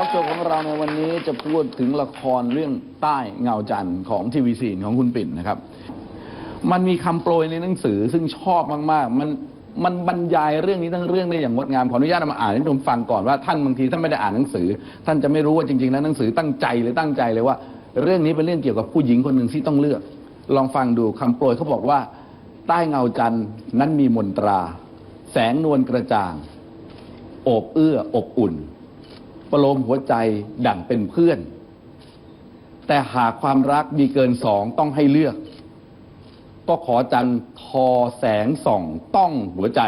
ท็อปโชว์ของเราในวันนี้จะพูดถึงละครเรื่องใต้เงาจันทร์ของทีวีซีของคุณปิ่นนะครับ มันมีคำโปรยในหนังสือซึ่งชอบมาก ๆ มันมันบรรยายเรื่องนี้ทั้งเรื่องได้อย่างงดงามขออนุญาตมาอ่านให้ทุกคนฟังก่อนว่าท่านบางทีท่านไม่ได้อ่านหนังสือ ท่านจะไม่รู้ว่าจริงๆแล้วหนังสือตั้งใจเลยตั้งใจเลยว่า เรื่องนี้เป็นเรื่องเกี่ยวกับผู้หญิงคนหนึ่งที่ต้องเลือก ลองฟังดูคำโปรยเขาบอกว่า ใต้เงาจันทร์นั้นมีมนตรา แสงนวลกระจ่าง โอบเอื้ออบอุ่น ประโลมหัวใจดั่งเป็นเพื่อน แต่หากความรักมีเกินสองต้องให้เลือก ก็ขอจันทร์ทอแสงส่องต้องหัวใจ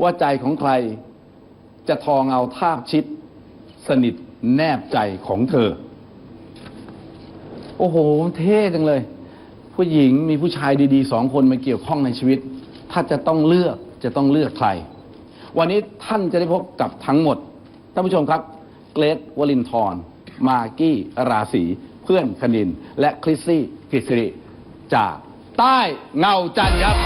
ว่าใจของใครจะทอเงาทาบชิด สนิทแนบใจของเธอ โอ้โห เท่จังเลย ผู้หญิงมีผู้ชายดีๆสองคนมาเกี่ยวข้องในชีวิต ถ้าจะต้องเลือกจะต้องเลือกใคร วันนี้ท่านจะได้พบกับทั้งหมด ท่านผู้ชมครับ เกรทวลินทร์มากกี้ราศีเพื่อนคณิน และคริสซี่กฤษริจากใต้เงาจันทร์ครับ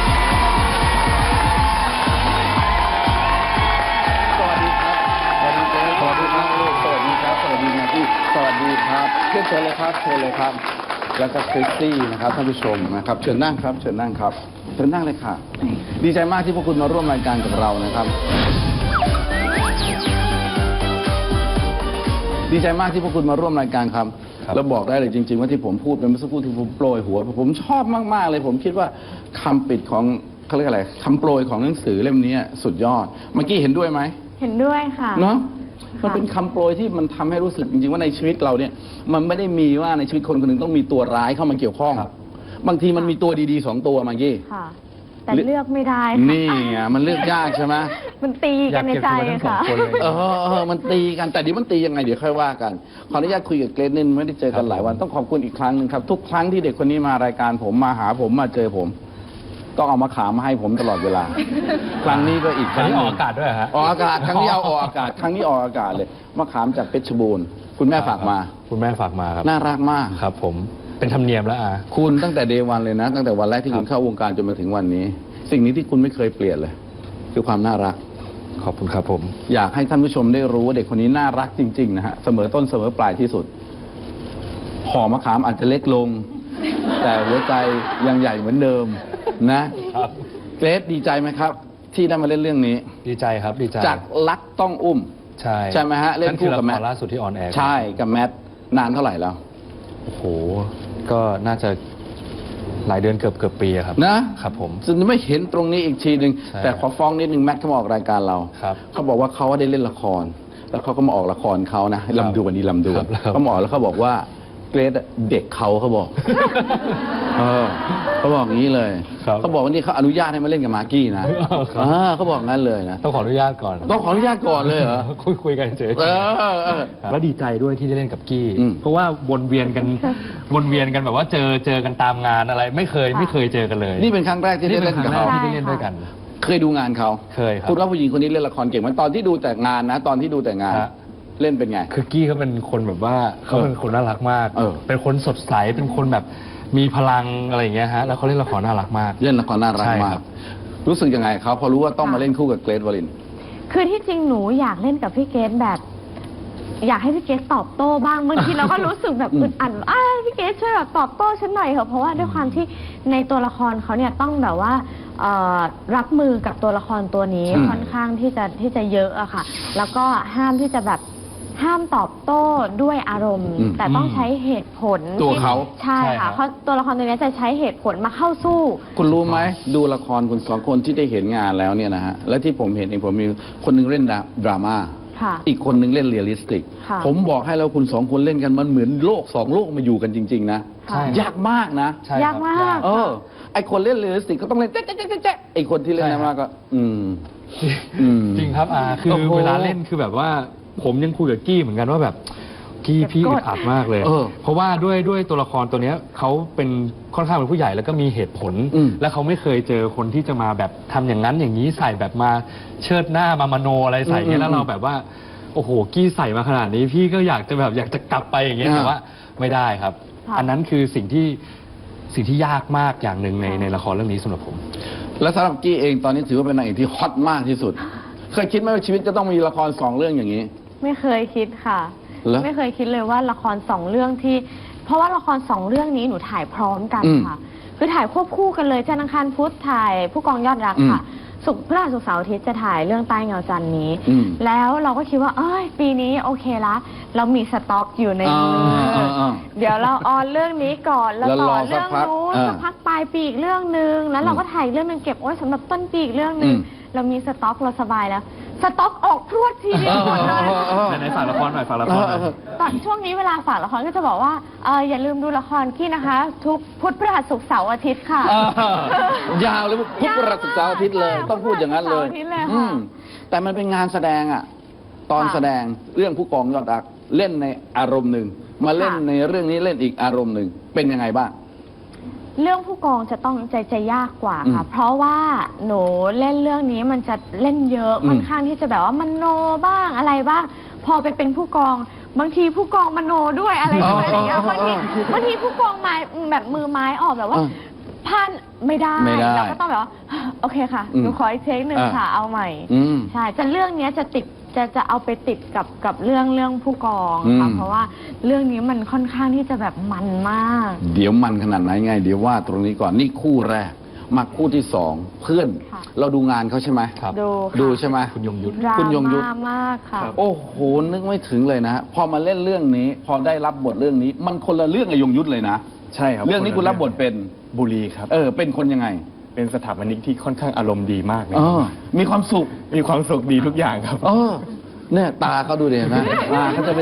สวัสดีครับสวัสดีเกรทสวัสดีครับลูกสวัสดีครับสวัสดีมากกี้สวัสดีครับเชิญเชิญเลยครับเชิญเลยครับ แล้วก็คริสซี่นะครับท่านผู้ชมนะครับเชิญนั่งครับเชิญนั่งครับเชิญนั่งเลยค่ะ ดีใจมากที่พวกคุณมาร่วมรายการกับเรานะครับ ดีใจมากที่พวกคุณมาร่วมรายการครับครับ แล้วบอกได้เลยจริง ๆ ว่าที่ผมพูดเป็นเมื่อสักครู่ที่ผมโปรยหัว ผมชอบมากๆเลย ผมคิดว่าคำปิดของเขาเรียกอะไรคำโปรยของหนังสือเล่มนี้สุดยอด เมื่อกี้เห็นด้วยไหม เห็นด้วยค่ะ เนาะค่ะ มันเป็นคำโปรยที่มันทำให้รู้สึกจริงๆว่าในชีวิตเราเนี่ย มันไม่ได้มีว่าในชีวิตคนคนหนึ่งต้องมีตัวร้ายเข้ามาเกี่ยวข้องครับบางทีมันมีตัวดีๆสองตัวมากกี้ค่ะ แต่เลือกไม่ได้ค่ะนี่ไงมันเลือกยากใช่ไหมมันตีกันในใจอยากเก็บตัวทั้งสองค่ะคนเลยเออเออมันตีกันแต่เดี๋ยวมันตียังไงเดี๋ยวค่อยว่ากันขออนุญาตคุยกับเกรซนิดนึงไม่ได้เจอกันหลายวันต้องขอบคุณอีกครั้งหนึ่งครับ ทุกครั้งที่เด็กคนนี้มารายการผมมาหาผมมาเจอผม ต้องเอามาขามมาให้ผมตลอดเวลา ครั้งนี้ก็อีกคอันรั้งนี้หอนึ่อกงอากาศด้วยเหรอฮะออกอากาศครั้งนี้เอาออกอากาศครั้งนี้ออกอากาศเลยมะขามจากเพชรบูรณ์คุณแม่ฝากมา คุณแม่ฝากมาครับน่ารักมากครับ ผมเป็นธรรมเนียมแล้วอะคุณตั้งแต่เดวันเลยนะ ตั้งแต่วันแรกที่ครับคุณเข้าวงการจนมาถึงวันนี้ สิ่งนี้ที่คุณไม่เคยเปลี่ยนเลย คือความน่ารัก ขอบคุณครับผม อยากให้ท่านผู้ชมได้รู้ว่าเด็กคนนี้น่ารักจริง ๆ นะฮะ เสมอต้นเสมอปลายที่สุดห่อมะขามอาจจะเล็กลง แต่หัวใจยังใหญ่เหมือนเดิมนะครับเกรซดีใจไหมครับ ที่ได้มาเล่นเรื่องนี้ ดีใจครับดีใจจากรักต้องอุ้ม ใช่ใช่ไหมฮะเล่นนั่นคือคู่กับละแมคทรล่าสุดที่ออนแอร์ใช่กับแมทนานเท่าไหร่แล้วโอ้โหก็น่าจะ หลายเดือนเกือบเกือบปีอะครับ นะครับผมซึ่งไม่เห็นตรงนี้อีกทีหนึ่งใช่แต่ขอฟ้องนิดนึงแมทเขามาออกรายการเราครับเขาบอกว่าเขาได้เล่นละคร แล้วเขาก็มาออกละครเขานะลำดวนนี่ลำดวนครับเขามาออกแล้วเขาบอกว่า เกรดเด็กเขาเขาบอก เออเขาบอกอย่างนี้เลยครับเขาบอกว่านี่เขาอนุญาตให้มาเล่นกับมากกี้นะครับ อ่าเขาบอกงั้นเลยนะ ต้องขออนุญาตก่อนต้องขออนุญาตก่อนเลยเหรอ คุยคุยกันเฉย เออเออเออแล้วดีใจด้วยที่ได้เล่นกับกี้ อืม เพราะว่าวนเวียนกัน วนเวียนกันแบบว่าเจอเจอกันตามงานอะไร ไม่เคยค่ะไม่เคยเจอกันเลยนี่เป็นครั้งแรกที่ได้นี่เป็เล่นนครั้กับงแรเขากที่ได้เล่นด้วยกัน เคยดูงานเขาเคยครับคุณว่าผู้หญิงคนนี้เล่นละครเก่งไหมตอนที่ดูแต่งานนะ ตอนที่ดูแต่งาน ฮะ เล่นเป็นไง คือกี้เขาเป็นคนแบบว่าเขาเป็นคนน่ารักมาก เออ เป็นคนสดใส เป็นคนแบบมีพลังอะไรอย่างเงี้ยฮะ แล้วเขาเล่นละครน่ารักมาก เล่นละครน่ารักใช่มาครักบ รู้สึกยังไงเขาพอรู้ว่าต้องมาค่ะเล่นคู่กับเกรทวลินคือที่จริงหนูอยากเล่นกับพี่เกดแบบ อยากให้พี่เกดตอบโต้บ้างบางทีเราก็รู้สึกแบบอืมอึดอัดอ่าพี่เกดช่วยแบบตอบโต้ฉันหน่อยเถอะเพราะว่าด้วยความที่ในตัวละครเขาเนี่ยต้องแบบว่าเอ่อรับมือกับตัวละครตัวนี้อืมค่อนข้างที่จะที่จะเยอะอะค่ะ แล้วก็ห้ามที่จะแบบ ห้ามตอบโต้ด้วยอารมณ์ อืมแต่ต้องใช้เหตุผลตัวเขา ใช่ใช่ครัค่ะบ เพราะตัวละครตัวนี้จะใช้เหตุผลมาเข้าสู้ คุณรู้ไหมดูละครคุณสองคนที่ได้เห็นงานแล้วเนี่ยนะฮะและที่ผมเห็นเองผมมีคนหนึงเล่นดราม่าค่ะอีกคนหนึงเล่นเรียลลิสติก ค่ะผมบอกให้แล้วคุณสองคนเล่นกันมันเหมือนโลกสองโลกมาอยู่กันจริง ๆ นะใช่ ยากมากนะ ใช่ครับ ยากมาก เออ ไอคนเล่นเรียลลิสติกก็ต้องเล่นแจ๊ะแจ๊ะแจ๊ะแจ๊ะไอคนที่เล่นใช่ดครับราม่าก็ อืม อืมจริงครับอาคือโอ้โหเวลาเล่นคือแบบว่า ผมยังคุยกับกี้เหมือนกันว่าแบบกี้พี่เก็บกอึดดอัดมากเลย เออเพราะว่าด้วยด้วยตัวละครตัวเนี้ยเขาเป็นค่อนข้างเป็นผู้ใหญ่แล้วก็มีเหตุผล อืม และเขาไม่เคยเจอคนที่จะมาแบบทำอย่างนั้นอย่างนี้ใส่แบบมาเชิดหน้ามามโนอะไรใส่เงี้ยแล้วเราแบบว่า โอ้โหกี้ใส่มาขนาดนี้ พี่ก็อยากจะแบบอยากจะกลับไปอย่างเงี้ยอ่า แต่ว่าไม่ได้ครับ ค่ะ อันนั้นคือสิ่งที่สิ่งที่ยากมากอย่างหนึ่งในในละครเรื่องนี้สำหรับผม แล้วสำหรับกี้เองตอนนี้ถือว่าเป็นนางเอกที่ฮอตมากที่สุด เคยคิดไหมว่าชีวิตจะต้องมีละครสองเรื่องอย่างนี้ ไม่เคยคิดค่ะ เหรอไม่เคยคิดเลยว่าละครสองเรื่องที่ เพราะว่าละครสองเรื่องนี้หนูถ่ายพร้อมกันอืมค่ะ คือถ่ายควบคู่กันเลยจันทร์อังคารพุธถ่ายผู้กองยอดรักค่ะศุกร์พฤหัสศุกร์เสาร์อาทิตย์จะถ่ายเรื่องใต้เงาจันทร์นี้ อืม แล้วเราก็คิดว่า เอ้ย ปีนี้โอเคละ เรามีสต็อกอยู่ในมืออาอ่าอ่า เดี๋ยวเราออนเรื่องนี้ก่อนแล้วแล้วต่รออสัเรื่กองพักนู้นอ่าสักพักปลายปีอีกเรื่องหนึ่งแล้วเราก็อืมถ่ายอีกเรื่องหนึงเก็บโอ้ยสำหรับต้นปีอีกเรื่องหนึ่งอืม เรามีสต็อกเราสบายแล้ว สต็อกออกพรวดทีเดียวหมดเลย ไหนๆฝากละครหน่อยฝากละครหน่อย ตอนช่วงนี้เวลาฝากละครก็จะบอกว่าเอออย่าลืมดูละครกี้นะคะ ทุกพุธพฤหัสศุกร์เสาร์อาทิตย์ค่ะอ่ายาวเลยพุธพฤหัสศุกร์เสาร์อาทิตย์เลยยาวมากต้องพูดอย่างนั้นเลยพุธพฤหัสศุกร์เสาร์อาทิตย์เลยค่ะ อืมแต่มันเป็นงานแสดงอะตอนค่ะแสดงเรื่องผู้กองยอดรักเล่นในอารมณ์หนึ่งมาเล่นค่ะในเรื่องนี้เล่นอีกอารมณ์หนึ่งเป็นยังไงบ้าง เรื่องผู้กองจะต้องใจจะยากกว่าค่ะอืมเพราะว่าหนูเล่นเรื่องนี้มันจะเล่นเยอะอืม ค่อนข้างที่จะแบบว่ามันโนบ้างอะไรบ้าง พอไปเป็นผู้กอง บางทีผู้กองมโนด้วยอะไรด้วยอะไรเงี้ยบางทีบางทีผู้กองไม้แบบมือไม้ออกแบบว่า อ่าพลาดไม่ได้ไม่ได้เราก็ต้องแบบว่า โอเคค่ะอืมหนูขออีกเทคหนึ่งอ่าค่ะ เอาใหม่ อืม ใช่ จะเรื่องเนี้ยจะติด จะจะเอาไปติดกับกับเรื่องเรื่องผู้กองค่ะอืม เพราะว่าเรื่องนี้มันค่อนข้างที่จะแบบมันมาก เดี๋ยวมันขนาดไหนไง เดี๋ยวว่าตรงนี้ก่อนนี่คู่แรก มาคู่ที่สองเพื่อน ค่ะ เราดูงานเขาใช่ไหมครับ ดูค่ะดูใช่ไหม คุณยงยุทธ ดราคุณยงยุทธ ม่ามากค่ะ ครับ โอ้โห นึกไม่ถึงเลยนะพอมาเล่นเรื่องนี้ พอได้รับบทเรื่องนี้ มันคนละเรื่องกับยงยุทธเลยนะ ใช่ครับเรื่องนี้คุณรับบทเป็น บุรีครับ เออ เป็นคนยังไง เป็นสถาปนิกที่ค่อนข้างอารมณ์ดีมากเลยเออมีความสุขมีความสุขดีทุกอย่างครับเออเนี่ยตาเขาดูดิเห็นะตาเขาจะไป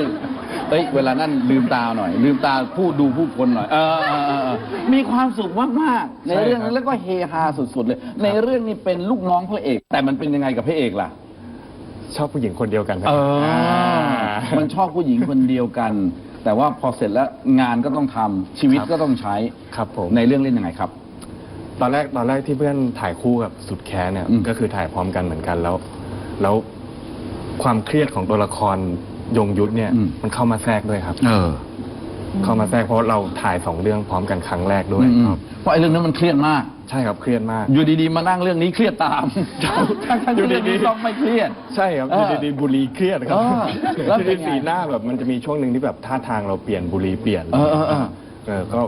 เอ้ยเวลานั้นลืมตาหน่อย ลืมตาพูดดูผู้คนหน่อยเออเออเออเออมีความสุขมากๆในเรื่องใช่ครันี้บแล้วก็เฮฮาสุดๆเลย ในเรื่องนี้เป็นลูกน้องพระเอก แต่มันเป็นยังไงกับพระเอกล่ะ ชอบผู้หญิงคนเดียวกันครับเออามันชอบผู้หญิงคนเดียวกัน แต่ว่าพอเสร็จแล้วงานก็ต้องทำชีวิตครับก็ต้องใช้ครับผมในเรื่องเล่นยังไงครับ ตอนแรกตอนแรกที่เพื่อนถ่ายคู่กับสุดแค้นเนี่ย อืม ก็คือถ่ายพร้อมกันเหมือนกันแล้ว แล้วความเครียดของตัวละครยงยุทธเนี่ยมันเข้ามาแทรกด้วยครับ เออเข้ามาแทรกเพราะเราถ่ายสองเรื่องพร้อมกันครั้งแรกด้วยอืมครับ เพราะไอ้เรื่องนั้นมันเครียดมาก ใช่ครับเครียดมาก อยู่ดีๆ มานั่งเรื่องนี้เครียดตามทั้งๆที่เรื่องนี้ต้องไม่เครียด ใช่ครับเอออยู่ดีๆบุรีเครียดครับเออแล้วเป็นอยู่ไงดีๆสีหน้าแบบมันจะมีช่วงหนึ่งที่แบบท่าทางเราเปลี่ยนบุรีเปลี่ยนเออเออเออ เออก็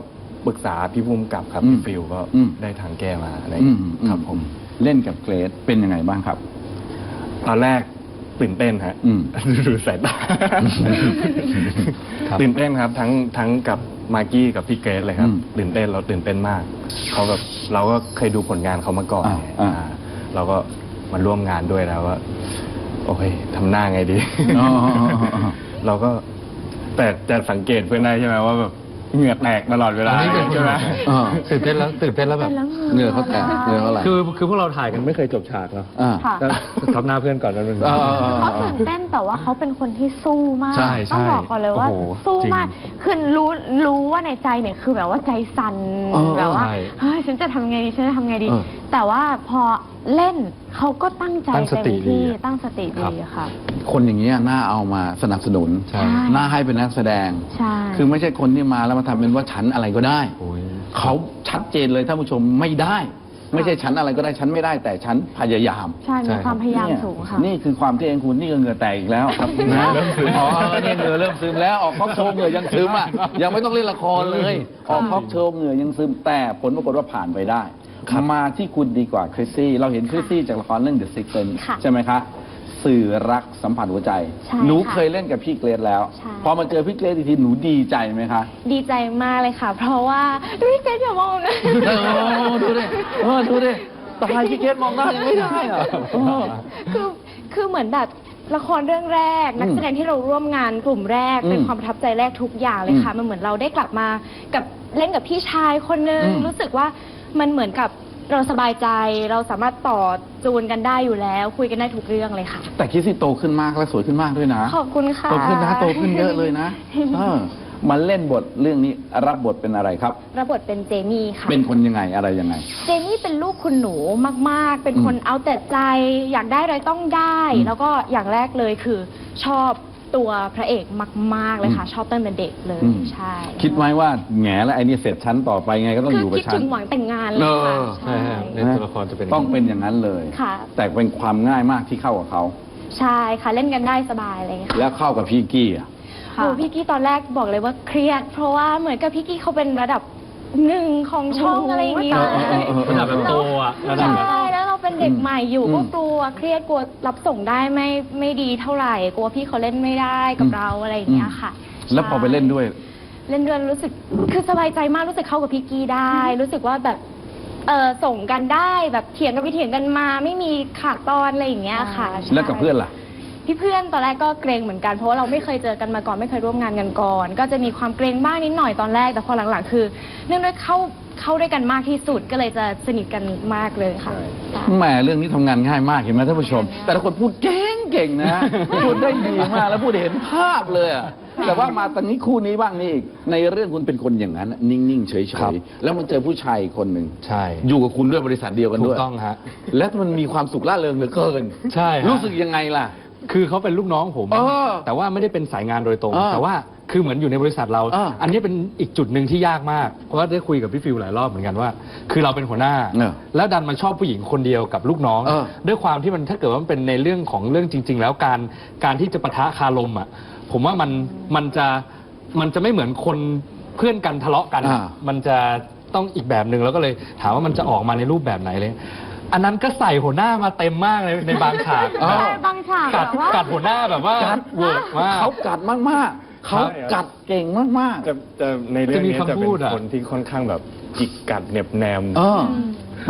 ปรึกษาพี่ภูมิกับครับอืมพี่ฟิลก็อืม ได้ทางแก้มาอะไรอืมครับผม เล่นกับเกรซเป็นยังไงบ้างครับ ตอนแรกตื่นเต้นฮะอืม ดูสายตาครับ ตื่นเต้นครับ ทั้งทั้งกับมากกี้กับพี่เกรซเลยครับ อืมตื่นเต้นเราตื่นเต้นมากเขาแบบเราก็เคยดูผลงานเขามาก่อนอ่าอ่า อ่าเราก็มาร่วมงานด้วยแล้วว่าโอเคทำหน้าไงดี อ๋ออ๋ออ๋ออ๋อเราก็แต่จะสังเกตเพื่อนได้ใช่ไหมว่าแบบ เหงื่อแตกตลอดเวลาอันนี้เป็นใช่ไหมอ่า ตื่นเต้นแล้วตื่นเต้นแล้วแบบเหงื่อเขาแตกเหงื่อเขาไหล คือคือพวกเราถ่ายกันไม่เคยจบฉากเนาะอ่า ค่ะ แล้วทับหน้าเพื่อนก่อนแล้วนึง อ่า เขาตื่นเต้นแต่ว่าเขาเป็นคนที่สู้มากใช่ใช่ต้องบอกก่อนเลยว่า โอ้โหสู้จริงมากคือรู้รู้ว่าในใจเนี่ยคือแบบว่าใจสั่นเออแบบว่าใช่ เฮ้ยฉันจะทำไงดีฉันจะทำไงดี เออแต่ว่าพอ เล่นเขาก็ตั้งใจตั้งสติเต็มที่ดีอะตั้งสติครัดีบค่ะ คนอย่างนี้ยน่าเอามาสนับสนุน ใช่ น่าให้เป็นนักแสดง ใช่ คือไม่ใช่คนที่มาแล้วมาทำเป็นว่าฉันอะไรก็ได้ โอ้ย เขาชัดเจนเลยท่านผู้ชมไม่ได้ ไม่ใช่ฉันอะไรก็ได้ฉันไม่ได้แต่ฉันพยายาม ใช่ มีความพยายามเนี่ยสูงค่ะ นี่คือความที่เองคุณนี่ก็เหงื่อแตกอีกแล้วครับนะอ๋อเนี่ยเหงื่อเริ่มซึมแล้วออกท็อกโชว์เหงื่อยังซึมอะยังไม่ต้องเล่นละครเลย ออกท็อกโชว์เหงื่อยังซึมแต่ผลปรากฏว่าผ่านไปได้ มาที่คุณดีกว่าคริสซี่เราเห็นคริสซี่จากละครเรื่อง The Six Sense ค่ะใช่ไหมคะสื่อรักสัมผัสหัวใจ ใช่หนูค่ะเคยเล่นกับพี่เกรดแล้ว ใช่ พอมาเจอพี่เกรดอีกทีหนูดีใจไหมคะ ดีใจมากเลยค่ะ เพราะว่าพี่เจนอย่ามองนะ เออดูดิเออดูดิตายพี่เกรดมองหน้ายังไม่ได้อะเออ คือคือเหมือนแบบละครเรื่องแรก นักอืมแสดงที่เราร่วมงานกลุ่มแรก อืมเป็นความประทับใจแรกทุกอย่างเลยค่ะอืมมันเหมือนเราได้กลับมากับเล่นกับพี่ชายคนนึงอืมรู้สึกว่า มันเหมือนกับเราสบายใจเราสามารถต่อจูนกันได้อยู่แล้ว คุยกันได้ทุกเรื่องเลยค่ะ แต่คิดสิโตขึ้นมากและสวยขึ้นมากด้วยนะขอบคุณค่ะ โตขึ้นนะโตขึ้นเยอะเลยนะเออมาเล่นบทเรื่องนี้รับบทเป็นอะไรครับ รับบทเป็นเจมี่ค่ะ เป็นคนยังไงอะไรยังไง เจมี่เป็นลูกคุณหนูมาก ๆ เป็นคนอืมเอาแต่ใจ อยากได้อะไรต้องได้ อืมแล้วก็อย่างแรกเลยคือชอบ ตัวพระเอกมาก ๆ เลยค่ะอืมชอบตั้งแต่เด็กเลยอืม ใช่คิดไว้ว่าแง่แล้วไอ้นี่เสร็จชั้นต่อไปไงก็ต้องคืออยู่กับคิดฉัถึน งหวังแต่งงานเลยค่ะเออใช่ฮะในตัวละครจะเป็นต้องเป็นอย่างนั้นเลย ค่ะ แต่เป็นความง่ายมากที่เข้ากับเขา ใช่ค่ะเล่นกันได้สบายอะไรอย่างเลยค่ะแล้วเข้ากับพี่กี้อะโอ้พี่กี้ตอนแรกบอกเลยว่าเครียด เพราะว่าเหมือนกับพี่กี้เขาเป็นระดับ หนึ่งของช่องอะไรอย่างเงี้ยเออเออเออ ระดับแบบโตอะระดับแบบ ใช่แล้วเราเป็นเด็กใหม่อยู่อืมก็กลัวเครียดกลัวรับส่งได้ไม่ไม่ดีเท่าไหร่กลัวพี่เขาเล่นไม่ได้กับอืม เราอะไรอย่างเงี้ยค่ะแล้วพอไปเล่นด้วย เล่นด้วยรู้สึกคือสบายใจมากรู้สึกเข้ากับพี่กี้ได้ รู้สึกว่าแบบเออส่งกันได้แบบเถียงกันไปเถียงกันมาไม่มีขาดตอนอะไรอย่างเงี้ยค่ะใช่ แล้วกับเพื่อนล่ะ พี่เพื่อนตอนแรกก็เกรงเหมือนกันเพราะว่าเราไม่เคยเจอกันมาก่อนไม่เคยร่วมงานกันก่อน ก็จะมีความเกรงบ้างนิดหน่อยตอนแรก แต่พอหลังๆ คือ เนื่องด้วยเข้าเข้าด้วยกันมากที่สุดก็เลยจะสนิทกันมากเลยค่ะใช่แหมเรื่องนี้ทำงานง่ายมากเห็นไหมท่านผู้ชม แต่ละคนพูดเก่งเก่งๆนะ พูดได้ดีมากแล้วพูดเห็นภาพเลยอะแต่ว่ามาตอนนี้คู่นี้บ้างนี่อีกในเรื่องคุณเป็นคนอย่างนั้นอะนิ่งๆเฉครับยๆแล้วมันเจอผู้ชายอีกคนหนึ่งใช่ อยู่กับคุณด้วยบริษัทเดียวกันถูด้กวยต้องฮะ และมันมีความสุขล่าเริงเหลือเกินใช่ฮะ รู้สึกยังไงล่ะ คือเขาเป็นลูกน้องผม เออแต่ว่าไม่ได้เป็นสายงานโดยตรง เออแต่ว่าคือเหมือนอยู่ในบริษัทเรา เอออันนี้เป็นอีกจุดหนึ่งที่ยากมาก เพราะว่าได้คุยกับพี่ฟิวหลายรอบเหมือนกันว่า คือเราเป็นหัวหน้า เออแล้วดันมาชอบผู้หญิงคนเดียวกับลูกน้อง เออ ด้วยความที่มันถ้าเกิดว่ามันเป็นในเรื่องของเรื่องจริง ๆ แล้วการการที่จะปะทะคารมอะผมว่ามันมันจะมันจะไม่เหมือนคนเพื่อนกันทะเลาะกันอะอ่า มันจะต้องอีกแบบหนึ่งแล้วก็เลยถามว่ามันจะออกมาในรูปแบบไหนเลย อันนั้นก็ใส่หัวหน้ามาเต็มมากเลยในบางฉากเออใช่บางฉากกัดแบบว่า กัดหัวหน้าแบบว่ากัดเวิร์กมาก เขากัดมากๆ เขากัดเก่งมาก จะจะในเรื่องนี้จะมีจะคำเป็พูนดอะ คนที่ค่อนข้างแบบจิกกัดเหน็บแนม ๆ เออ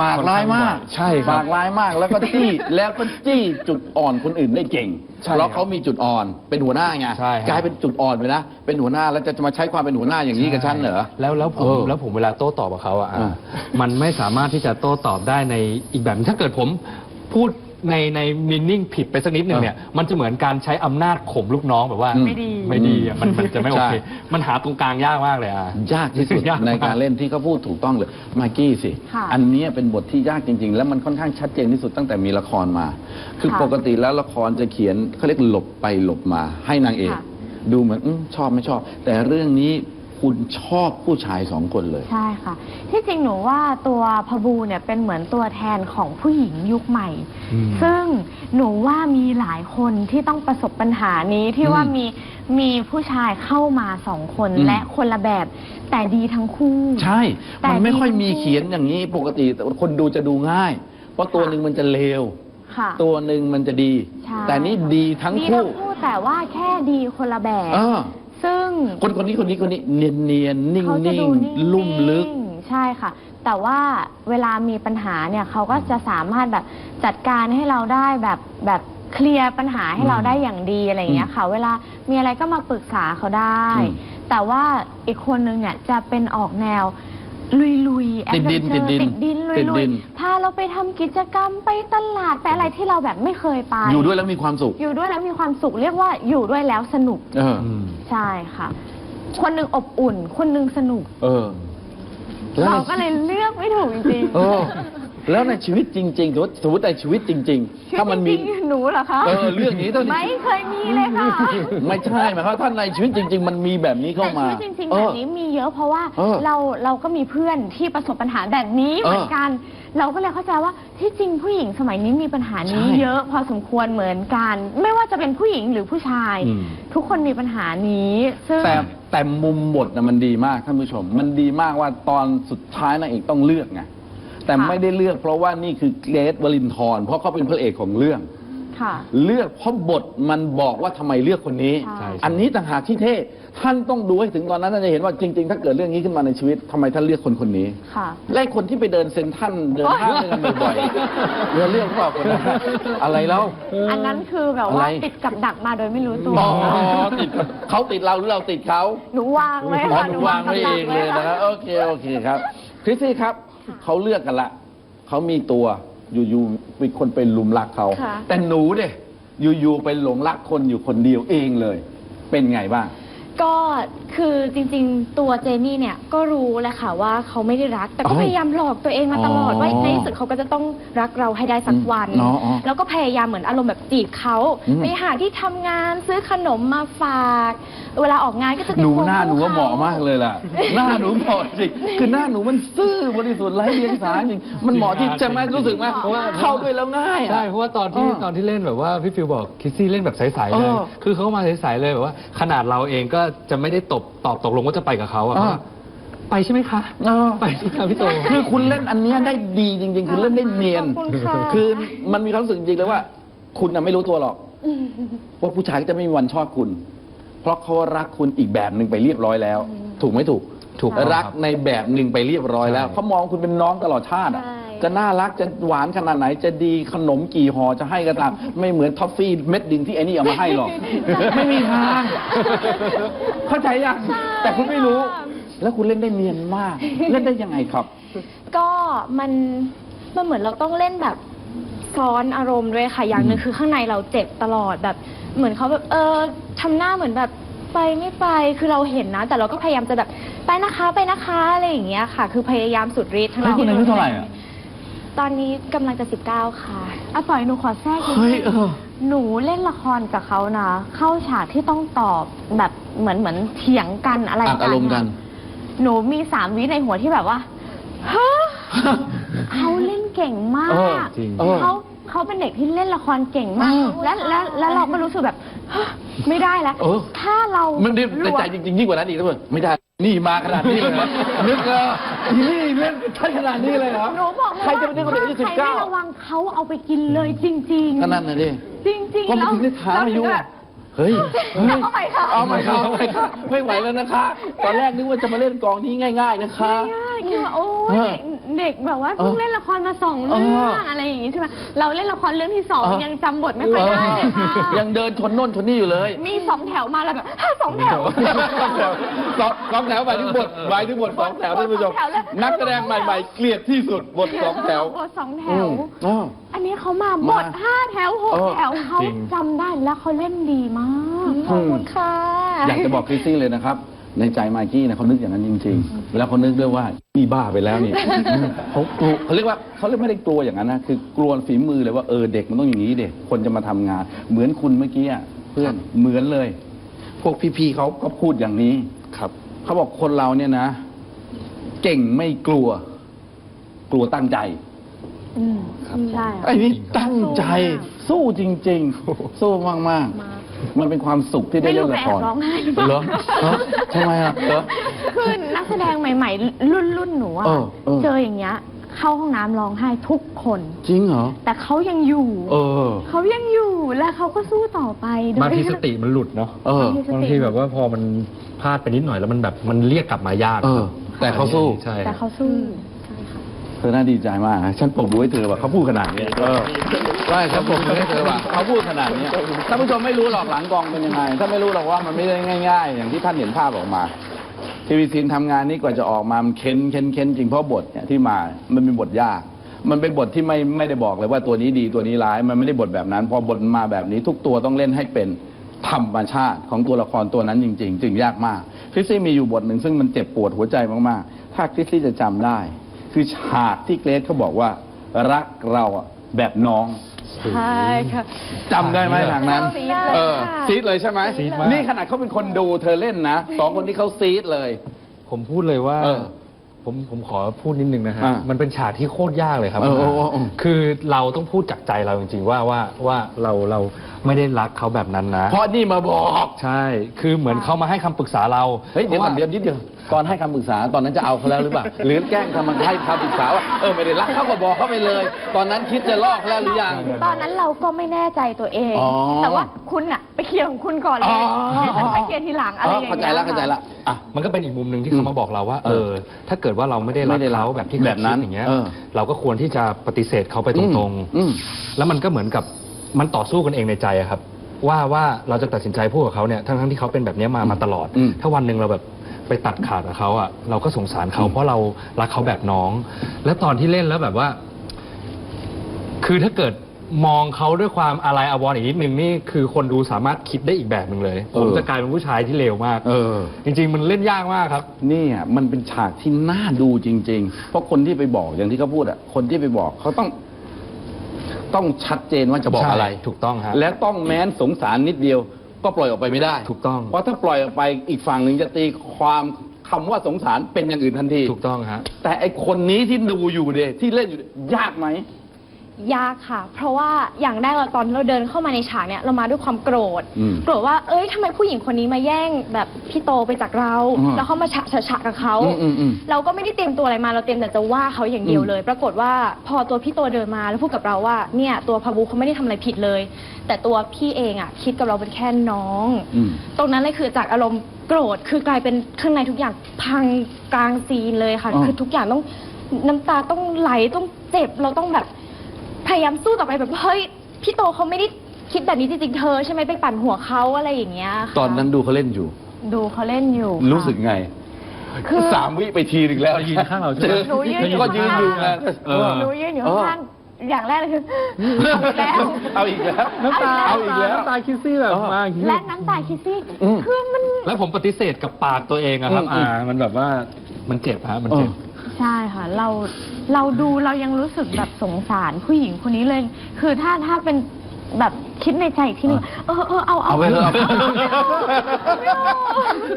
ปากร้ายมากใช่ครับปากร้ายมากแล้วก็จี้แล้วก็จี้จุดอ่อนคนอื่นได้เก่งใช่เพราะครับเขามีจุดอ่อนเป็นหัวหน้าไงใช่ครับ กลายเป็นจุดอ่อนไปนะเป็นหัวหน้าแล้วจะจะมาใช้ความเป็นหัวหน้าอย่างนี้กับฉันเหรอ แล้วแล้วผมเออแล้วผมเวลาโต้ตอบกับเขาอะอ่ามันไม่สามารถที่จะโต้ตอบได้ในอีกแบบหนึ่งถ้าเกิดผมพูด ในในมินนิ่งผิดไปสักนิดหนึ่งเนี่ยมันจะเหมือนการใช้อำนาจข่มลูกน้องแบบว่าอืมไม่ดีไม่ดีอะมันมันจะไม่โอเค ใช่ มันหาตรงกลางยากมากเลยอะ ยากที่สุดยากมาก ในการเล่นที่เขาพูดถูกต้องเลยมากกี้สิ ค่ะอันเนี้ยเป็นบทที่ยากจริง ๆ แล้วมันค่อนข้างชัดเจนที่สุดตั้งแต่มีละครมา คือค่ะปกติแล้วละครจะเขียนเขาเรียกหลบไปหลบมาให้นางเอก ค่ะดูเหมือนอมชอบไม่ชอบ แต่เรื่องนี้คุณชอบผู้ชายสองคนเลย ใช่ค่ะ ที่จริงหนูว่าตัวพบูเนี่ยเป็นเหมือนตัวแทนของผู้หญิงยุคใหม่ อืมซึ่งหนูว่ามีหลายคนที่ต้องประสบปัญหานี้ที่อืมว่ามีมีผู้ชายเข้ามาสองคนอืม และคนละแบบ แต่ดีทั้งคู่ ใช่ แต่มันไม่ค่อยดีทั้งมีคู่เขียนอย่างนี้ปกติแต่คนดูจะดูง่าย เพราะตัวหนึ่งมันจะเลว ค่ะ ตัวหนึ่งมันจะดี ใช่ แต่นี่ดีทั้งดีคู่ทั้งคู่แต่ว่าแค่ดีคนละแบบ เออซึ่ง คนคนนี้คนนี้คนนี้เนียนเนียนๆนิ่งเขาจะนิ่ดูงนิ่งลุ่มลึก ใช่ค่ะ แต่ว่าเวลามีปัญหาเนี่ยเขาก็จะสามารถแบบจัดการให้เราได้แบบแบบเคลียร์ปัญหาให้เราได้อย่างดีอะไรอย่างเงี้ยค่ะ เวลามีอะไรก็มาปรึกษาเขาได้ อืม แต่ว่าอีกคนนึงเนี่ยจะเป็นออกแนว ลุยลุยติดดิน adventure ติดดินติดดินลุติยดลุดิยน พาเราไปทำกิจกรรมไปตลาดไปอะไรที่เราแบบไม่เคยไป อยู่ด้วยแล้วมีความสุขอยู่ด้วยแล้วมีความสุขเรียกว่าอยู่ด้วยแล้วสนุกเอออืมใช่ค่ะ คนหนึ่งอบอุ่น คนหนึ่งสนุก เออแล้ว เราก็เลยเลือกไม่ถูกจริงๆ เออ แล้วในชีวิตจริงๆสมมติสมมติในชีวิตจริง ๆ ถ้ามันมี ชีวิตจริงๆหนูเหรอคะเออเรื่องนี้ต้อง ไม่เคยมีเลยค่ะไม่ใช่หมายความว่าถ้าในชีวิตจริง ๆ มันมีแบบนี้เข้าแต่มา ชีวิตจริงๆเอแบอบนี้มีเยอะเพราะว่าเออเราเราก็มีเพื่อนที่ประสบปัญหาแบบนี้เออเหมือนกัน เราก็เลยเข้าใจว่าที่จริงผู้หญิงสมัยนี้มีปัญหานี้ใช่เยอะพอสมควรเหมือนกัน ไม่ว่าจะเป็นผู้หญิงหรือผู้ชาย อืม ทุกคนมีปัญหานี้ซึ่ง แต่แต่มุมบทนะมันดีมากท่านผู้ชม มันดีมากว่าตอนสุดท้ายนางเอกต้องเลือกไง แต่ค่ะไม่ได้เลือกเพราะว่านี่คือเกรทวลินทร์เพราะเขาเป็นพระเอกของเรื่อง ค่ะ เลือกเพราะบทมันบอกว่าทำไมเลือกคนนี้ ใช่ อันนี้ต่างหากที่เท่ ท่านต้องดูให้ถึงตอนนั้นท่านจะเห็นว่าจริง ๆ ถ้าเกิดเรื่องนี้ขึ้นมาในชีวิตทำไมท่านเลือกคนคนนี้ ค่ะและไอ้คนที่ไปเดินเซ็นทรันเดินห้างด้วยกันบ่อยๆเรือเรื่องเปล่าคนนั้นอะไรแล้ว อันนั้นคือแบบว่าอะไร ติดกับดักมาโดยไม่รู้ตัว อ๋อติดเขาติดเราหรือเราติดเขา หนูวางไว้อ๋อค่ะหนูวางไว้เองเลยนะครับโอเค โอเคครับคริสซี่ครับ เขาเลือกกันละเขามีตัวอยู่ๆมีคนไปลุมรักเขา ค่ะ แต่หนูเนี่ยอยู่ๆไปหลงรักคนอยู่คนเดียวเองเลย เป็นไงบ้าง ก็คือจริงๆ ตัวเจนี่เนี่ยก็รู้แหละค่ะว่าเขาไม่ได้รัก แต่ก็อ๋อพยายามหลอกตัวเองมาตลอดอ๋อว่าในที่สุดเขาก็จะต้องรักเราให้ได้สักวันอืมอ๋ออ๋อแล้วก็พยายามเหมือนอารมณ์แบบจีบเขาอืมไปหาที่ทำงานซื้อขนมมาฝากเวลาออกงานก็จะมีหนูโค้งหน้าหนูว่าเหมาะเข้มากเลยล่ะ หน้าหนูเหมาะจริงคือหน้าหนูมันซื่อบริสุทธิ์ไร้เดียงสาจริงมันเหมาะที่จะไหมรู้สึกไหมเพราะว่าเข้าด้วยแล้วง่ายอะ ใช่เพราะว่าตอนที่เออตอนที่เล่นแบบว่าพี่ฟิวบอกคิสซี่เล่นแบบใสๆเลย เออคือเขามาใสๆเลยแบบว่า ขนาดเราเองก็จะไม่ได้ตบตอบตกลงว่าจะไปกับเขาอะอ่า ไปใช่ไหมคะเออ ไปใช่ไหมครับพี่โต คือคุณเล่นอันเนี้ยได้ดีจริง ๆ คุณเล่นได้เนียน ขอบคุณค่ะ คือมันมีความรู้สึกจริงๆเลยว่า คุณน่ะไม่รู้ตัวหรอกว่าผู้ชายก็จะไม่มีวันชอบคุณเพ ราะเขารักคุณอีกแบบหนึ่งไปเรียบร้อยแล้ว ถูกไหมถูกถูกต้องรักครับในแบบหนึ่งไปเรียบร้อยแล้วใช่ เขามองคุณเป็นน้องตลอดชาติอะใช่ จะน่ารักจะหวานขนาดไหนจะดีขนมกี่ห่อจะให้ก็ตามไม่เหมือนท็อฟฟี่เม็ดดินที่ไอ้นี่เอามาให้หรอก ไม่มีทาง เข้าใจยังแต่คุณไม่รู้ แล้วคุณเล่นได้เนียนมาก เล่นได้ยังไงครับ ก็มันมันเหมือนเราต้องเล่นแบบซ้อนอารมณ์ด้วยค่ะอย่างหนึ่งคือข้างในเราเจ็บตลอดแบบ เหมือนเขาแบบเออทำหน้าเหมือนแบบไปไม่ไปคือเราเห็นนะ แต่เราก็พยายามจะแบบไปนะคะไปนะคะอะไรอย่างเงี้ยค่ะ คือพยายามสุดฤทธิ์ทั้งเฮ้ยเราคุณอายุเท่าไหร่อะ ตอนนี้กำลังจะสิบเก้าค่ะอะปล่อยหนูขอแทรกนิดเฮ้ยนึงเออ หนูเล่นละครกับเขานะ เข้าฉากที่ต้องตอบแบบเหมือนเหมือนเถียงกันอะไรอัดอารมณ์กัน หนูมีสามวิในหัวที่แบบว่าฮะ เขาเล่นเก่งมาเออกจริงเออเขา เขาเป็นเด็กที่เล่นละครเก่งมากเออและและแล้วเราก็รู้สึกแบบฮะไม่ได้แล้ว เออ ถ้าเรามันในรวใจจริงๆยิ่งกว่านั้นอีกนะเพื่อนไม่ได้ นี่มาขนาดนี้เลยนะนึกเออนี่เล่นท่านขนาดนี้เลยเหรอ หนูบอกเลยใครจะไปนึกว่าเด็กอายุสิบใครเก้าไม่ระวังเขาเอาไปกินเลยจริง ก็นั่นนะดิ ๆ จริงๆก็มันถึงได้ถามอายุแล้วอะเฮ้ย เฮ้ย เอาใหม่ค่ะเอาใหม่ครับเอาใหม่ครับไม่ไหวแล้วนะคะ ตอนแรกนึกว่าจะมาเล่นกองนี้ง่าย ๆ นะคะง่ายๆคิดว่าโอ้เอยอ เด็กเด็กแบบว่าเพิ่งเออเล่นละครมาสองเอเรื่อองอะไรอย่างงี้ใช่ไหมเราเล่นละครเรื่องที่สองเออ ยังจำบทไม่ค่อยได้เลยค่ะยังเดินชนโน่นชนนี่อยู่เลย มีสองแถวมาแล้วแบบฮะสองแถว สองสองแถวหมายถึงบทหมายถึงบทสองแถวท่านผู้ชม บทสองแถวเลย นักแสดงใหม่ๆ เกลียดที่สุดบทสองแถว บทสองแถอืวมอ้าวอันนี้เขามาบมาทห้าแถวหกเออแถวเขาจริง จำได้แล้วเขาเล่นดีมาก ขอบคุณค่ะ อยากจะบอกคริสซี่เลยนะครับ ในใจมากกี้นะเขานึกอย่างนั้นจริง ๆ แล้วเขานึกด้วยว่านี่บ้าไปแล้วนี่เขากลัวเขาเรียกว่าเขาเรียกไม่ได้กลัวอย่างนั้นนะคือกลัวฝีมือเลยว่าเออเด็กมันต้องอย่างนี้เด็กคนจะมาทำงาน เหมือนคุณเมื่อกี้อะเพื่อนเหมือนเลย พวกพี่ๆเขาก็พูดอย่างนี้ครับเขาบอกคนเราเนี่ยนะ เก่งไม่กลัว กลัวตั้งใจ อืมใช่ ไอ้นี่ตั้งใจ สู้จริง ๆ สู้มาก ๆมั นเป็นความสุขที่ได้ไม่เล่รู้นไปละแอคบรร้องไห้หรือเปเหรล่าอฮะทำไมอะเหรอ คือนักแสดงใหม่ๆ รุ่นรุ่นหนูอะเออเออ เจออย่างเงี้ย เข้าห้องน้ำร้องไห้ทุกคน จริงเหรอ แต่เขายังอยู่ เออ เขายังอยู่และเขาก็สู้ต่อไปโดย บางทีสติมันหลุดเนาะเออสติบางทีแบบว่าพอมันพลาดไปนิดหน่อยแล้วมันแบบมันเรียกกลับมายากเออ แต่เขาสู้ ใช่แต่เขาสู้ เธอน่าดีใจมากนะฉันปรบมือให้เธอว่าเขาพูดขนาดนี้เออว่าฉันปรบมือให้เธอว่าเขาพูดขนาดนี้ท่านผู้ชมไม่รู้หรอกหลังกองเป็นยังไงถ้าไม่รู้หรอกว่ามันไม่ได้ง่าย ๆ อย่างที่ท่านเห็นภาพออกมา ทีวีซีนทำงานนี้กว่าจะออกมามันเค้นเค้นเค้นจริงเพราะบทเนี่ยที่มามันเป็นบทยาก มันเป็นบทที่ไม่ไม่ได้บอกเลยว่าตัวนี้ดีตัวนี้ร้ายมันไม่ได้บทแบบนั้น พอบทมาแบบนี้ทุกตัวต้องเล่นให้เป็นธรรมชาติของตัวละครตัวนั้นจริง ๆ จึงยากมากคริสซี่มีอยู่บทหนึ่งซึ่งมันเจ็บปวดหัวใจมากๆ ถ้าคริสซี่จะจำได้ คือฉากที่เกรซเขาบอกว่า รักเราอะแบบน้องใช่ค่ะ จำได้ไหมทางนั้น ซีดเลยเออค่ะซีดเลยใช่ไหมซีดมาก นี่ขนาดเขาเป็นคนดูเธอเล่นนะสองคนที่เขาซีดเลย ผมพูดเลยว่า เออผมผมขอพูดนิดนึงนะฮะ อ่ามันเป็นฉากที่โคตรยากเลยครับเออเออเออเออ คือเราต้องพูดจากใจเราจริงๆว่าว่าว่าเราเราไม่ได้รักเขาแบบนั้นนะ เพราะนี่มาบอก ใช่ คือเหมือนเขามาให้คำปรึกษาเราเฮ้ยเดี๋ยวก่อนพเดี๋ยวราะานิดเดียว ตอนให้คำปรึกษาตอนนั้นจะเอาเขาแล้วหรือเปล่า หรือแกล้งทำมันให้คำปรึกษาว่าเออไม่ได้รักเขาก็บอกเขาไปเลย ตอนนั้นคิดจะลอกเขาแล้วหรือยัง ตอนนั้นเราก็ไม่แน่ใจตัวเอง อ๋อแต่ว่าคุณอะไปเคลียร์ของคุณก่อนเลอ๋ยอ ฉันไปเคลียร์ทีหลังอะไรอย่างเงี้ยเข้าใจแล้วเข้าใจแล้วอะ มันก็เป็นอีกมุมหนึ่งที่เขามาบอกเราว่า เออ ถ้าเกิดว่าเราไม่ได้รัไม่กได้รักเขาแบบที่แบบนั้นเขาคิดอย่างเงี้ย เออ เราก็ควรที่จะปฏิเสธเขาไปตรงอืม ๆ แล้วมันก็เหมือนกับมันต่อสู้กันเองในใจอะครับ ว่าว่าเราจะตัดสินใจพูดกับเขาเนี่ย ทั้งทั้งๆที่เขาเป็นแบบเนี้ยมามาตลอด อืมถ้าวันหนึ่งเราแบบ ไปตัดขาดกับเขาอะเราก็สงสารเขาเพราะเรารักเขาแบบน้อง แล้วตอนที่เล่นแล้วแบบว่า คือถ้าเกิดมองเขาด้วยความอะไรอาวรณ์อีกนิดนึงนี่คือคนดูสามารถคิดได้อีกแบบหนึ่งเลย ผมเออจะกลายเป็นผู้ชายที่เลวมาก เออ จริง ๆ มันเล่นยากมากครับ นี่อะมันเป็นฉากที่น่าดูจริง ๆ เพราะคนที่ไปบอกอย่างที่เขาพูดอะคนที่ไปบอกเขาต้อง ต้องชัดเจนว่าจะบอกอะไรใช่ถูกต้องฮะและต้องแม้นสงสารนิดเดียว ก็ปล่อยออกไปไม่ได้ถูกต้อง เพราะถ้าปล่อยออกไปอีกฝั่งหนึ่งจะตีความคำว่าสงสารเป็นอย่างอื่นทันที ถูกต้องฮะ แต่ไอคนนี้ที่ดูอยู่เดยที่เล่นอยู่เนี่ยยากไหม ยากค่ะ เพราะว่าอย่างแรกเราตอนเราเดินเข้ามาในฉากเนี่ยเรามาด้วยความโกรธ อืมโกรธว่าเอ้ยทำไมผู้หญิงคนนี้มาแย่งแบบพี่โตไปจากเราอืมแล้วเขามาฉะฉะฉะกับเขาอืมอืมอืมเราก็ไม่ได้เตรียมตัวอะไรมาเราเตรียมแต่จะว่าเขาอย่างเดียวเลย ปรากฏว่าพอตัวพี่โตเดินมาแล้วพูดกับเราว่าเนี่ยตัวพาบูเขาไม่ได้ทำอะไรผิดเลย แต่ตัวพี่เองอะคิดกับเราเป็นแค่น้อง อืม ตรงนั้นเลยคือจากอารมณ์โกรธคือกลายเป็นข้างในทุกอย่างพังกลางซีนเลยค่ะ อ่า คือทุกอย่างต้องน้ำตาต้องไหลต้องเจ็บเราต้องแบบ พยายามสู้ต่อไปแบบเฮ้ยพี่โตเขาไม่ได้คิดแบบนี้จริงๆเธอ ใช่ไหมไปปั่นหัวเขาอะไรอย่างเงี้ยค่ะตอนนั้นดูเขาเล่นอยู่ ดูเขาเล่นอยู่ค่ะ รู้สึกไงคือ สามวิไปทีหนึ่งแล้วยืนข้างเราใช่ไหมจอหนูยืนอยู่ก็ยืนอยู่ไง เออ หนูยืนอยู่ข้างๆอย่างแรกเลยคือแล้ว เอาอีกแล้ว น้ำตาเอาอีกแล้ว น้ำตาคิสซี่แบบมาอย่างนี้และน้ำตาคิดซี่อืม คือมัน แล้วผมปฏิเสธกับปากตัวเองอะครับ อืมอ่า มันแบบว่ามันเจ็บฮะมันเจ็บ เออ ใช่ค่ะ เราเราดูเรายังรู้สึกแบบสงสารผู้หญิงคนนี้เลย คือถ้าถ้าเป็นแบบคิดในใจอีกทีนึงเออเออเอาเอาเอาไปเถอะ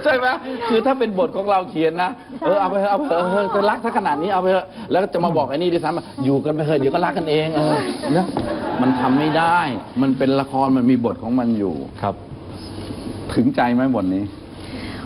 ใช่ไหมคือถ้าเป็นบทของเราเขียนนะเออเอาไปเถอะเอาไปเถอะเออจะรักถ้าขนาดนี้เอาไปเถอะแล้วจะมาบอกไอ้นี่ด้วยซ้ำว่าอยู่กันไปเถอะเดี๋ยวก็รักกันเองเออนะมันทำไม่ได้ มันเป็นละครมันมีบทของมันอยู่ ครับ ถึงใจไหมบทนี้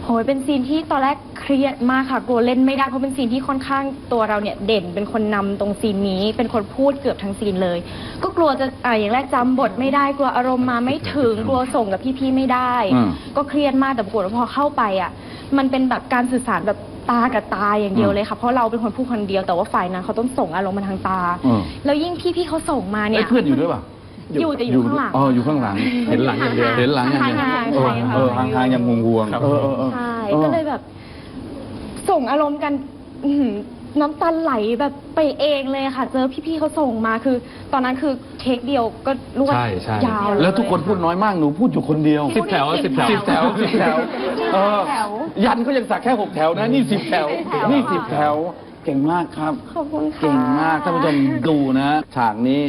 โหยเป็นซีนที่ตอนแรกเครียดมากค่ะกลัวเล่นไม่ได้เพราะเป็นซีนที่ค่อนข้างตัวเราเนี่ยเด่นเป็นคนนำตรงซีนนี้ เป็นคนพูดเกือบทั้งซีนเลย ก็กลัวจะอ่าอย่างแรกจำบทไม่ได้กลัวอารมณ์มาไม่ถึงกลัวส่งกับพี่ๆไม่ได้ อืม ก็เครียดมากแต่ปรากฏว่าพอเข้าไปอะ มันเป็นแบบการสื่อสารแบบตากับตาอย่างเดียวเลยค่ะเพราะเราเป็นคนพูดคนเดียวแต่ว่าฝ่ายนั้นเขาต้องส่งอารมณ์มาทางตา อืม แล้วยิ่งพี่ๆเขาส่งมาเนี่ไอ้ย เพื่อนอยู่ด้วยป่ะ อยู่แต่อยู่ข้างหลัง อ๋ออยู่ข้างหลัง เห็นหลังอย่างเดียวเห็นหลังอย่างเดียวห่างๆเออห่างๆเออห่างๆอย่างงวงๆครับ เออเออเออ ใช่เออก็เลยแบบ ส่งอารมณ์กันอื้อหือน้ำตาไหลแบบไปเองเลยค่ะ เจอพี่ๆเขาส่งมาคือ ตอนนั้นคือเทคเดียวก็รวดใช่ใช่ ยาวเย แล้วทุกคนพูดน้อยมากหนูพูดอยู่คนเดียวสิบแถวสิบแถว สิบแถวสิบแถวเออยันก็ยังสักแค่หกแถวนะนี่สิบแถวนี่สิบแถวเก่งมากครับ ขอบคุณค่ะ เก่งมากท่านผู้ชมดูนะ ฉากนี้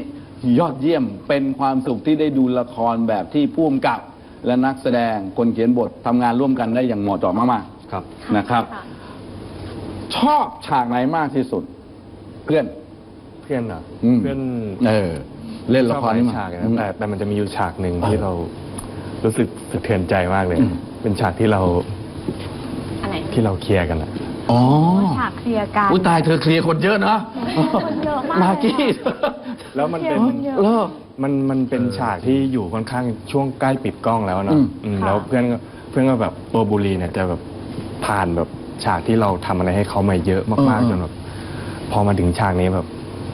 ยอดเยี่ยมเป็นความสุขที่ได้ดูละครแบบที่ผู้กำกับ และนักแสดงคนเขียนบททำงานร่วมกันได้อย่างเหมาะเจาะมากครับ ๆนะครับ ชอบฉากไหนมากที่สุด เพื่อน เพื่อนเหรออืมเพื่อนเออ เล่นละชอบครหลายนี้มาฉากนะอืมแต่แต่มันจะมีอยู่ฉากหนึ่งเออที่เรารู้สึกสะเทือนใจมากเลยอืมเป็นฉากที่เราอะไร ที่เราเคลียร์กันอะ อ๋อฉากเคลียร์กันอุ้ยตายเธอเคลียร์คนเยอะเนาะคนเยอะมากมากี้แล้วมันเป็นเลิก มันมันเป็นฉากที่อยู่ค่อนข้างช่วงใกล้ปิดกล้องแล้วอืเนาะมอืมแล้วเพื่อนก็เพื่อนก็แบบตัวบุรีเนี่ยจะแบบผ่านแบบฉากที่เราทำอะไรให้เขามาเยอะมากเออๆจนแบบพอมาถึงฉากนี้แบบ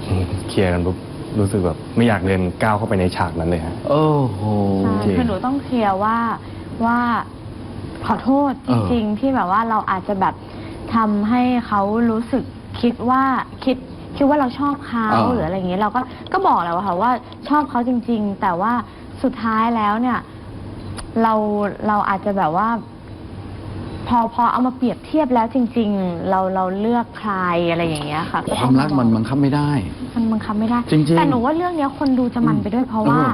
อืมเคลียร์กันปุ๊บรู้สึกแบบไม่อยากเดินก้าวเข้าไปในฉากนั้นเลยฮะ โอ้โห ใช่คือหนูต้องเคลียร์ว่าว่าขอโทษจริงๆที่แบบว่าเราอาจจะแบบ ทำให้เขารู้สึกคิดว่าคิดคิดว่าเราชอบเขาอ่าหรืออะไรอย่างเงี้ยเราก็ก็บอกแล้วอะค่ะว่าชอบเขาจริง ๆ แต่ว่าสุดท้ายแล้วเนี่ย เราเราอาจจะแบบว่า พอพอเอามาเปรียบเทียบแล้วจริง ๆ เราเราเลือกใครอะไรอย่างเงี้ยค่ะความรักมันบังคับไม่ได้ มันบังคับไม่ได้ จริงๆแต่หนูว่าเรื่องเนี้ยคนดูจะมันไปด้วยเพราะว่า เออ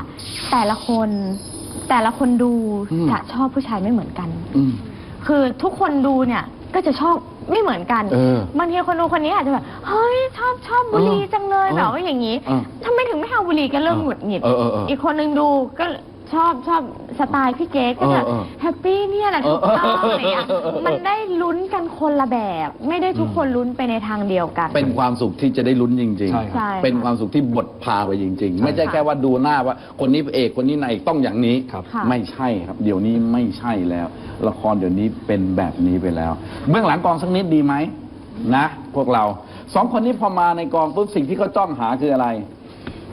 แต่ละคนแต่ละคนดูอืม จะชอบผู้ชายไม่เหมือนกัน อืม คือทุกคนดูเนี่ยก็จะชอบ ไม่เหมือนกันเออบางทีคนดูคนนี้อาจจะแบบเฮ้ยชอบชอบบุหรีเออจังเลยเออแบบว่าอย่างนี้เออทำไมถึงไม่เอาบุหรีก็เริ่มหงุดหงิดเออเออเอออี กคนนึงดูก็ ชอบชอบสไตล์พี่เก๊ก็จะเออเออแฮปปี้เนี่ยแหละถูกต้องเออเอออะไรเงี้ยเออเออเออ มันได้ลุ้นกันคนละแบบ ไม่ได้ทุกคนลุ้นไปในทางเดียวกัน เป็นความสุขที่จะได้ลุ้นจริง ใช่ครับใช่ๆเป็นความสุขที่บทพาไปจริง ๆ ไม่ใช่แค่ว่าดูหน้าว่า คนนี้พระเอกคนนี้นายเอกต้องอย่างนี้ ครับ ค่ะ ไม่ใช่ครับ เดี๋ยวนี้ไม่ใช่แล้ว ละครเดี๋ยวนี้เป็นแบบนี้ไปแล้ว เบื้องหลังกองสักนิดดีไหมนะ พวกเราสองคนนี้พอมาในกองปุ๊บสิ่งที่เขาจ้องหาคืออะไร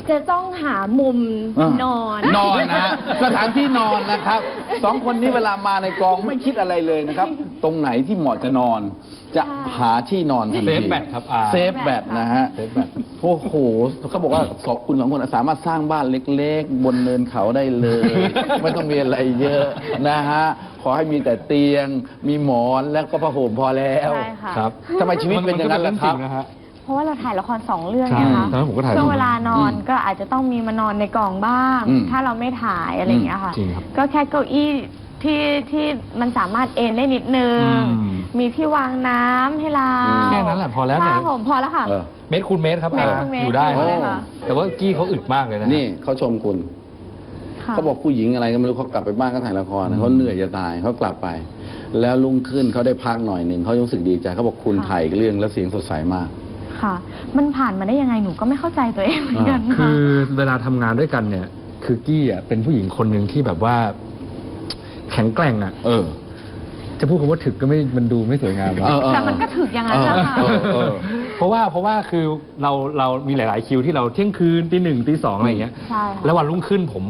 จะต้องหามุมอ่านอน นอนนะฮะสถานที่นอนนะครับสองคนนี้เวลามาในกองไม่คิดอะไรเลยนะครับ ตรงไหนที่เหมาะจะนอน จะหาที่นอนทันทีเซฟแบตครับอ่า เซฟแบตนะฮะเซฟแบตโอ้โหเขาบอกว่าสองคุณสองคนสามารถสร้างบ้านเล็กๆ บนเนินเขาได้เลย ไม่ต้องมีอะไรเยอะนะฮะขอให้มีแต่เตียง มีหมอนแล้วก็ผ้าห่มพอแล้วใช่ค่ะ ครับทำไมชีวิตเป็นอย่างนั้นล่ะครับ มัก็เป็เองจงนะฮะ เพราะว่าเราถ่ายละครสองเรื่องใช่นะคะตอนนั้นผมก็ถ่ายช่วงเวลานอนอืมก็อาจจะต้องมีมานอนในกล่องบ้าง อืมถ้าเราไม่ถ่ายอะไรอย่างเงี้ยค่ะ จริงครับก็แค่เก้าอี้ที่ที่มันสามารถเอนได้นิดนึง อืมมีที่วางน้ำให้เราแค่นั้นแหละพอแล้วเนี่ยค่ะผมพอแล้วค่ะ เออ เมตรคูณเมตรครับเมตรอ่าคูณเมตรอยู่ได้อยู่ได้ค่ะ แต่ว่ากี้เขาอึดมากเลยนะ นี่เขาชมคุณ ค่ะ เขาบอกผู้หญิงอะไรก็ไม่รู้เขากลับไปบ้านก็ถ่ายละครเขาเหนื่อยจะตายเขากลับไป แล้วลุงขึ้นเขาได้พักหน่อยหนึ่งเขารู้สึกดีใจเขาบอกคุณถ่ายอีกเรื่องแล้วเสียงสดใสมาก ค่ะ มันผ่านมาได้ยังไงหนูก็ไม่เข้าใจตัวเองเหมือนกันคืค่ะอเวลาทำงานด้วยกันเนี่ย คือกี้อะเป็นผู้หญิงคนหนึ่งที่แบบว่า แข็งแกร่งอะ เออ จะพูดคำว่าถึกก็ไม่มันดูไม่สวยงามหรอก เออเออแต่มันก็ถึกอย่างนั้นแหละค่ะเออเออ เพราะว่าเพราะว่าคือเราเรามีหลาย ๆ คิวที่เราเที่ยงคืนตีหนึ่งตีสองอะไรอย่างเงี้ย ใช่ค่ะ แล้ววันรุ่งขึ้นผม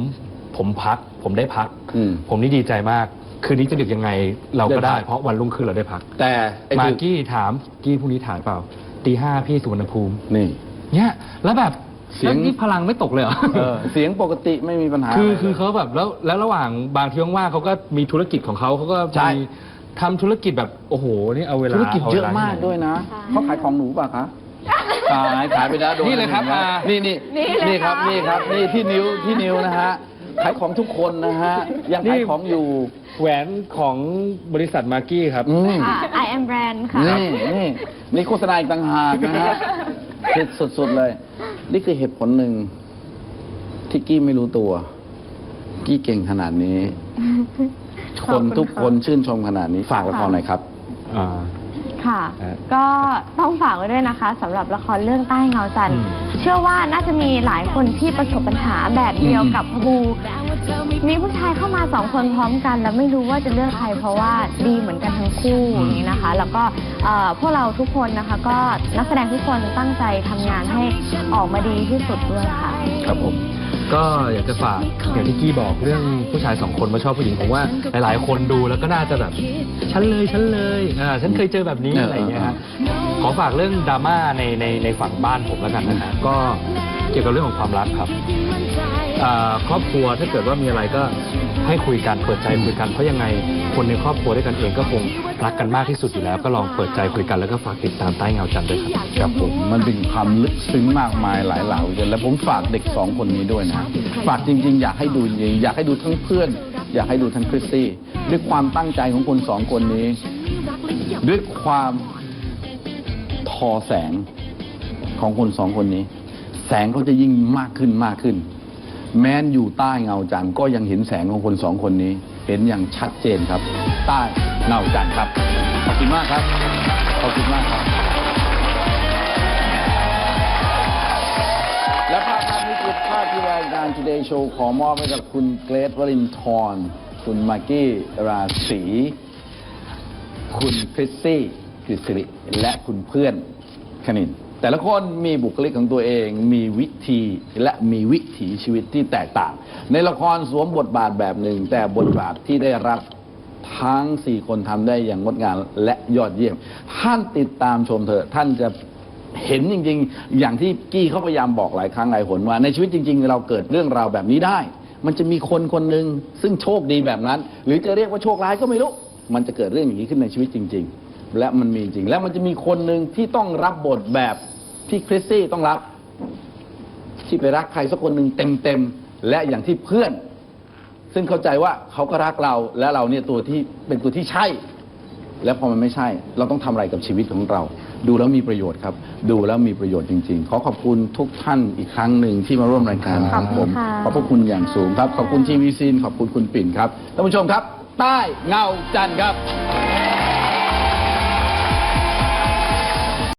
ผมพัก ผมได้พัก อืมผมนี่ดีใจมาก คืนนี้จะดึกยังไงเราก็ได้ได้พัก เพราะวันรุ่งขึ้นเราได้พักแต่ไอ้มาถึกกี้ถามกี้พรุ่งนี้ถ่ายเปล่า ตีห้าพี่สุวรรณภูมิ นี่ เนี่ยแล้วแบบเสียง แล้วนี่พลังไม่ตกเลยเหรอ เออ เสียงปกติไม่มีปัญหาคืออะไรคือลยเขาแบบแล้วแล้วระหว่างบางที่ว่างๆเขาก็มีธุรกิจของเขาเขาก็ใช่มีทำธุรกิจแบบโอ้โหนี่เอาเวลาธุรกิจเยอะวลมากที่ไหนด้วยนะเขาขายของหนูป่ะคะขายขายไปแล้วโดนี่เลยครับนะอ่านี่นี่นี่เลยนี่ครับค่ะนี่ครับนี่ที่นิ้วที่นิ้วนะฮะ ขายของทุกคนนะฮะ ยังขายของอยู่ แหวนของบริษัทมากี้ครับ อืม ค่ะ I am brand ค่ะ นี่นี่นี่โฆษณาอีกต่างหากนะฮะคือสุดๆเลย นี่คือเหตุผลหนึ่ง ที่กี้ไม่รู้ตัว กี้เก่งขนาดนี้ ขคอบนคุณทุกคนค่ะชื่นชมขนาดนี้ ฝากละครหน่อยครับ อ่า ค่ะ ฮะก็ต้องฝากไว้ด้วยนะคะสำหรับละครเรื่องใต้เงาจันทร์อืมเชื่อว่าน่าจะมีหลายคนที่ประสบปัญหาแบบเดียวกับพบูมีผู้ชายเข้ามาสองคนพร้อมกัน แล้วไม่รู้ว่าจะเลือกใครเพราะว่าดีเหมือนกันทั้งคู่อย่างนี้นะคะ แล้วก็เอ่อพวกเราทุกคนนะคะก็นักแสดงทุกคนตั้งใจทำงานให้ออกมาดีที่สุดด้วยค่ะ ครับผม ก็อยากจะฝากอย่างที่กี้บอกเรื่องผู้ชายสองคนมาชอบผู้หญิงผมว่าหลายๆ คนดูแล้วก็น่าจะแบบฉันเลยฉันเลยอ่าฉันเคยเจอแบบนี้เออออะไรอย่างเงี้ยฮะขอฝากเรื่องดราม่าในในในฝั่งบ้านผมแล้วกันนะฮะก็เกี่ยวกับเรื่องของความรักครับอ่าครอบครัวถ้าเกิดว่ามีอะไรก็ ให้คุยกันเปิดใจคุยกันเพราะยังไงคนในครอบครัวด้วยกันเองก็คงรักกันมากที่สุดอยู่แล้ว ก็ลองเปิดใจคุยกันแล้วก็ฝากติดตามใต้เงาจันทร์ด้วยครับครับผมมันเป็นความลึกซึ้งมากมายหลายเหล่าเลยและผมฝากเด็กสองคนนี้ด้วยนะฝากจริง ๆ อยากให้ดูจริงอยากให้ดูทั้งเพื่อน อยากให้ดูทั้งคริสตี้ด้วยความตั้งใจของคนสองคนนี้ ด้วยความทอแสงของคนสองคนนี้ แสงเขาจะยิ่งมากขึ้นมากขึ้น แม้นอยู่ใต้เงาจันทร์ก็ยังเห็นแสงของคนสองคนนี้ เห็นอย่างชัดเจนครับ ใต้เงาจันทร์ครับ ขอบคุณมากครับ ขอบคุณมากครับ และภาพภาพนี้คือภาพที่รายการ Today Show ขอมอบให้กับคุณเกรทวรินทร์คุณมากกี้ราศีคุณคริสซี่กฤษริและคุณเพื่อนคณิน แต่ละคนมีบุคลิกของตัวเอง มีวิธีและมีวิถีชีวิตที่แตกต่าง ในละครสวมบทบาทแบบหนึ่ง แต่บทบาทที่ได้รับทั้งสี่คนทำได้อย่างงดงามและยอดเยี่ยม ท่านติดตามชมเถอะท่านจะเห็นจริง ๆ อย่างที่กี้เขาพยายามบอกหลายครั้งหลายหนว่าในชีวิตจริง ๆ เราเกิดเรื่องราวแบบนี้ได้ มันจะมีคนคนหนึ่งซึ่งโชคดีแบบนั้น หรือจะเรียกว่าโชคร้ายก็ไม่รู้ มันจะเกิดเรื่องอย่างนี้ขึ้นในชีวิตจริง ๆ และมันมีจริง และมันจะมีคนหนึ่งที่ต้องรับบทแบบ ที่คริสซี่ต้องรับ ที่ไปรักใครสักคนหนึ่งเต็มๆและอย่างที่เพื่อน ซึ่งเข้าใจว่าเขาก็รักเราและเราเนี่ยตัวที่เป็นตัวที่ใช่ แล้วพอมันไม่ใช่ เราต้องทำอะไรกับชีวิตของเรา ดูแล้วมีประโยชน์ครับ ดูแล้วมีประโยชน์จริง ๆ ขอขอบคุณทุกท่านอีกครั้งหนึ่งที่มาร่วมรายการขอบคุณผมค่ะขอบพระคุณอย่างสูงครับ ขอบคุณทีวีซีนขอบคุณคุณปิ่นครับท่านผู้ชมครับ ใต้เงาจันทร์ครับ